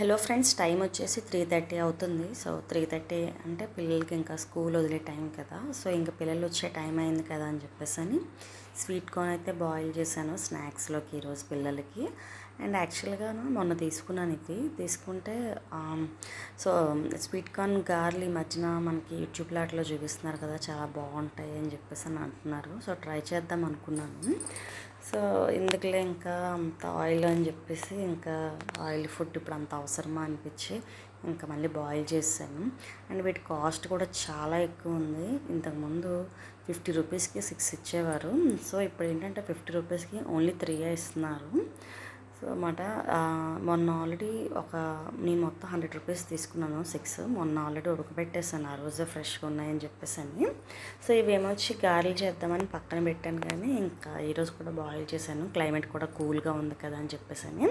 Hello friends time వచ్చేసి three thirty అవుతుంది. So three thirty అంటే పిల్లలకి ఇంకా స్కూల్ వదిలే టైం కదా. సో ఇంకా పిల్లలు వచ్చే టైం అయింది కదా అని చెప్పేసి అని స్వీట్ కార్న్ అయితే బాయిల్ చేశాను స్నాక్స్లోకి ఈరోజు పిల్లలకి. అండ్ యాక్చువల్గా మొన్న తీసుకున్నాను ఇది తీసుకుంటే సో స్వీట్ కార్న్ గార్లు ఈ మధ్యన మనకి యూట్యూబ్ లాట్లో చూపిస్తున్నారు కదా చాలా బాగుంటాయి అని చెప్పేసి అని అంటున్నారు. సో ట్రై చేద్దాం అనుకున్నాను. సో ఇందుకులే ఇంకా అంత ఆయిల్ అని చెప్పేసి ఇంకా ఆయిల్ ఫుడ్ ఇప్పుడు అంత అవసరమా అనిపించి ఇంకా మళ్ళీ బాయిల్ చేశాను. అండ్ వీటి కాస్ట్ కూడా చాలా ఎక్కువ ఉంది. ఇంతకుముందు ఫిఫ్టీ రూపీస్కి సిక్స్ ఇచ్చేవారు. సో ఇప్పుడు ఏంటంటే ఫిఫ్టీ రూపీస్కి ఓన్లీ త్రీ ఇస్తున్నారు. సో అన్నమాట మొన్న ఆల్రెడీ ఒక నేను మొత్తం హండ్రెడ్ రూపీస్ తీసుకున్నాను సిక్స్. మొన్న ఆల్రెడీ ఉడకబెట్టేసాను ఆ రోజే ఫ్రెష్గా ఉన్నాయని చెప్పేసి అని సో ఇవేమొచ్చి గారెలు చేద్దామని పక్కన పెట్టాను కానీ ఇంకా ఈరోజు కూడా బాయిల్ చేశాను. క్లైమేట్ కూడా కూల్గా ఉంది కదా అని చెప్పేసి అని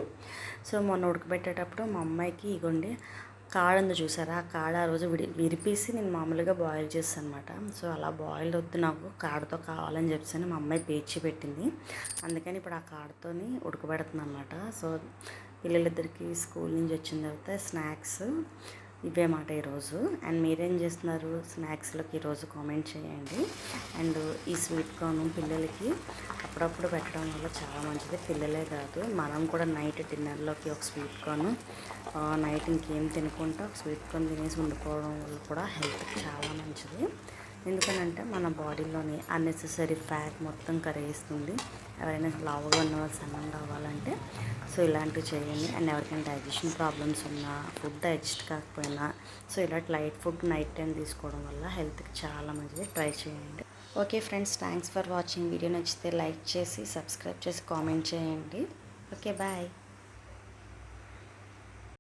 సో మొన్న ఉడకబెట్టేటప్పుడు మా అమ్మాయికి ఇగోండి కాడ ఉంది చూసారా? ఆ కాడ ఆ రోజు విడి విరిపేసి నేను మామూలుగా బాయిల్ చేస్తాను అనమాట సో అలా బాయిల్ వద్దు నాకు. కాడతో కావాలని చెప్పేసి మా అమ్మాయి పేర్చి పెట్టింది. అందుకని ఇప్పుడు ఆ కాడతోని ఉడకబెడుతుంది అనమాట సో పిల్లలిద్దరికి స్కూల్ నుంచి వచ్చిన తర్వాత స్నాక్స్ ఇవే మాట ఈరోజు. అండ్ మీరేం చేస్తున్నారు? స్నాక్స్లోకి ఈరోజు కామెంట్ చేయండి. అండ్ ఈ స్వీట్ కార్న్ పిల్లలకి అప్పుడప్పుడు పెట్టడం వల్ల చాలా మంచిది. పిల్లలే కాదు మనం కూడా నైట్ డిన్నర్లోకి ఒక స్వీట్ కార్న్ నైట్ ఇంకేం తినకుండా ఒక స్వీట్ కార్న్ తినేసి ఉండిపోవడం వల్ల కూడా హెల్త్కి చాలా మంచిది. ఎందుకనంటే మన బాడీలోని అన్నెసెసరీ ఫ్యాట్ మొత్తం కరిగిస్తుంది. ఎవరైనా లావుగా ఉన్న వాళ్ళు సన్నంగా అవ్వాలంటే సో ఇలాంటివి చేయండి. అండ్ ఎవరికైనా డైజెషన్ ప్రాబ్లమ్స్ ఉన్నా ఫుడ్ డైజెస్ట్ కాకపోయినా సో ఇలాంటి లైట్ ఫుడ్ నైట్ టైం తీసుకోవడం వల్ల హెల్త్కి చాలా మంచిది. ట్రై చేయండి. Okay friends thanks for watching video నచ్చితే లైక్ చేసి సబ్స్క్రైబ్ చేసి కామెంట్ చేయండి. Okay bye